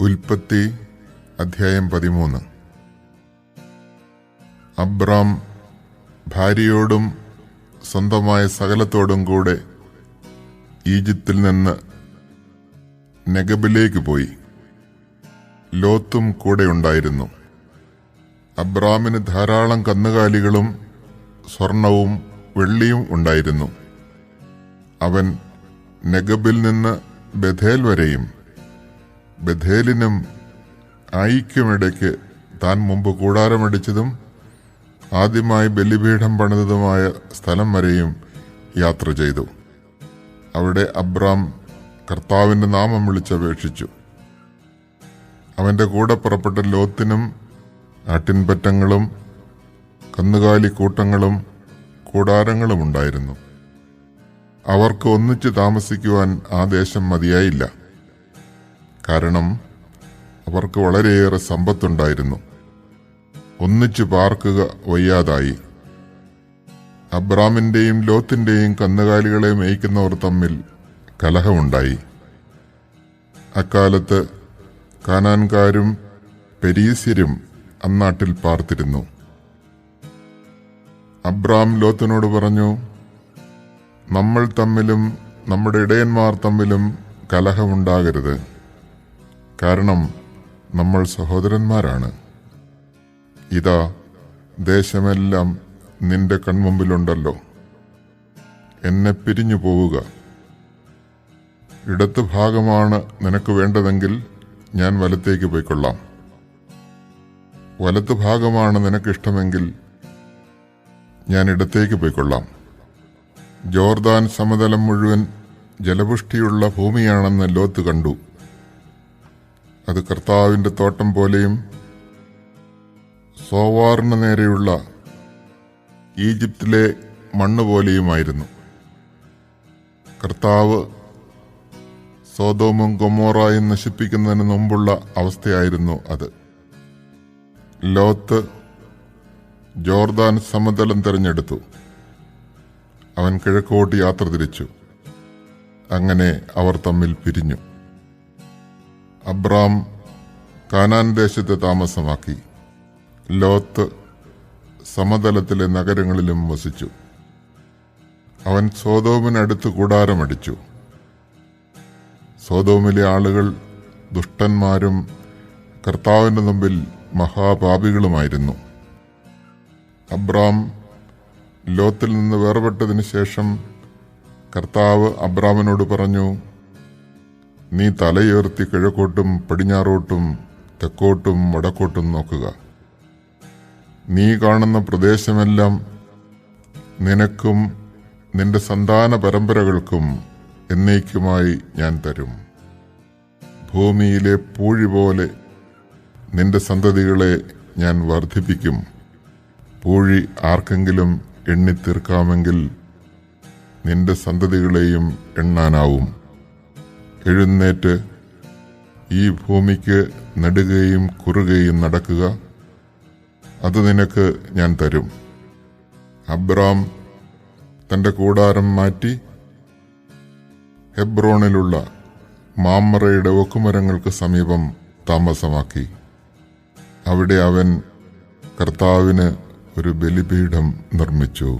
ഉൽപ്പത്തി അധ്യായം പതിമൂന്ന്. അബ്രാം ഭാര്യയോടും സ്വന്തമായ സകലത്തോടും കൂടെ ഈജിപ്തിൽ നിന്ന് നെഗബിലേക്ക് പോയി. ലോത്തും കൂടെ ഉണ്ടായിരുന്നു. അബ്രാമിന് ധാരാളം കന്നുകാലികളും സ്വർണവും വെള്ളിയും ഉണ്ടായിരുന്നു. അവൻ നെഗബിൽ നിന്ന് ബഥേൽ വരെയും ബഥേലിനും ആയിക്കുമിടയ്ക്ക് താൻ മുമ്പ് കൂടാരമടിച്ചതും ആദ്യമായി ബലിപീഠം പണിതതുമായ സ്ഥലം വരെയും യാത്ര ചെയ്തു. അവിടെ അബ്രാം കർത്താവിന്റെ നാമം വിളിച്ചപേക്ഷിച്ചു. അവന്റെ കൂടെ പുറപ്പെട്ട ലോത്തിനും ആട്ടിൻപറ്റങ്ങളും കന്നുകാലി കൂട്ടങ്ങളും കൂടാരങ്ങളും ഉണ്ടായിരുന്നു അവർക്ക് ഒന്നിച്ച് താമസിക്കുവാൻ ആ ദേശം മതിയായില്ല. കാരണം അവർക്ക് വളരെയേറെ സമ്പത്തുണ്ടായിരുന്നു. ഒന്നിച്ചു പാർക്കുക വയ്യാതായി. അബ്രാമിന്റെയും ലോത്തിന്റെയും കന്നുകാലികളെ മേയ്ക്കുന്നവർ തമ്മിൽ കലഹമുണ്ടായി. അക്കാലത്ത് കാനാൻകാരും പെരീസ്യരും അന്നാട്ടിൽ പാർത്തിരുന്നു. അബ്രാം ലോത്തിനോട് പറഞ്ഞു നമ്മൾ തമ്മിലും നമ്മുടെ ഇടയന്മാർ തമ്മിലും കലഹമുണ്ടാകരുത്. കാരണം നമ്മൾ സഹോദരന്മാരാണ്. ഇതാ ദേശമെല്ലാം നിന്റെ കൺമുമ്പിലുണ്ടല്ലോ. എന്നെ പിരിഞ്ഞു പോവുക. ഇടത്ത് ഭാഗമാണ് നിനക്ക് വേണ്ടതെങ്കിൽ ഞാൻ വലത്തേക്ക് പോയിക്കൊള്ളാം. വലത്ത് ഭാഗമാണ് നിനക്കിഷ്ടമെങ്കിൽ ഞാൻ ഇടത്തേക്ക് പോയിക്കൊള്ളാം. ജോർദാൻ സമതലം മുഴുവൻ ജലപുഷ്ടിയുള്ള ഭൂമിയാണെന്ന് ലോത്ത് കണ്ടു. അത് കർത്താവിന്റെ തോട്ടം പോലെയും സോവാറിന് നേരെയുള്ള ഈജിപ്തിലെ മണ്ണ് പോലെയുമായിരുന്നു. കർത്താവ് സോതോമും ഗൊമോറായും നശിപ്പിക്കുന്നതിന് മുമ്പുള്ള അവസ്ഥയായിരുന്നു അത്. ലോത്ത് ജോർദാൻ സമതലം തിരഞ്ഞെടുത്തു. അവൻ കിഴക്കോട്ട് യാത്ര തിരിച്ചു. അങ്ങനെ അവർ തമ്മിൽ പിരിഞ്ഞു. അബ്രാം കാനാൻ ദേശത്ത് താമസമാക്കി. ലോത്ത് സമതലത്തിലെ നഗരങ്ങളിലും വസിച്ചു. അവൻ സോതോമിനടുത്ത് കൂടാരമടിച്ചു സോതോമിലെ ആളുകൾ ദുഷ്ടന്മാരും കർത്താവിന്റെ മുമ്പിൽ മഹാപാപികളുമായിരുന്നു. അബ്രാം ലോത്തിൽ നിന്ന് വേർപെട്ടതിന് ശേഷം കർത്താവ് അബ്രാമിനോട് പറഞ്ഞു നീ തലയുയർത്തി കിഴക്കോട്ടും പടിഞ്ഞാറോട്ടും തെക്കോട്ടും വടക്കോട്ടും നോക്കുക. നീ കാണുന്ന പ്രദേശമെല്ലാം നിനക്കും നിന്റെ സന്താന പരമ്പരകൾക്കും എന്നേക്കുമായി ഞാൻ തരും. ഭൂമിയിലെ പൂഴി പോലെ നിന്റെ സന്തതികളെ ഞാൻ വർദ്ധിപ്പിക്കും. പൂഴി ആർക്കെങ്കിലും എണ്ണിത്തീർക്കാമെങ്കിൽ നിന്റെ സന്തതികളെയും എണ്ണാനാവും. എഴുന്നേറ്റ് ഈ ഭൂമിക്ക് നടുകയും കുറുകയും നടക്കുക. അത് നിനക്ക് ഞാൻ തരും. അബ്രാം തന്റെ കൂടാരം മാറ്റി ഹെബ്രോണിലുള്ള മാമറയുടെ ഒക്കുമരങ്ങൾക്ക് സമീപം താമസമാക്കി. അവിടെ അവൻ കർത്താവിന് ഒരു ബലിപീഠം നിർമ്മിച്ചു.